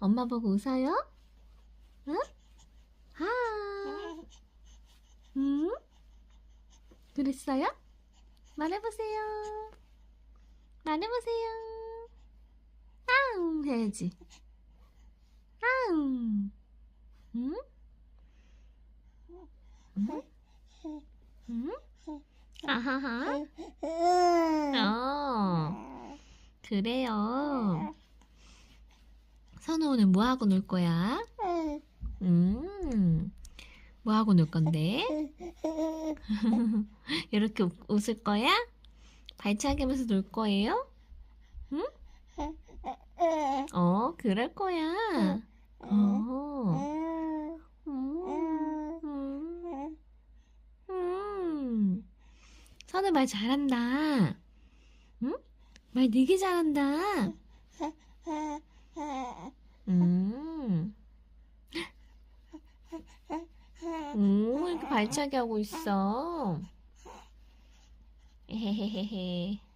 엄마 보고 웃어요? 응? 하. 응? 그랬어요? 말해보세요. 말해보세요. 앙 해야지. 앙. 응? 응? 응? 아하하. 어. 그래요. 오늘 뭐 하고 놀 거야? 음. 뭐 하고 놀 건데? 이렇게 웃- 웃을 거야? 발차기 하면서 놀 거예요? 응? 어, 그럴 거야. 어. 음. 음. 음. 선우 말 잘한다. 응? 말 되게 잘한다. 음. 오, 이렇게 발차기 하고 있어. 헤헤헤헤.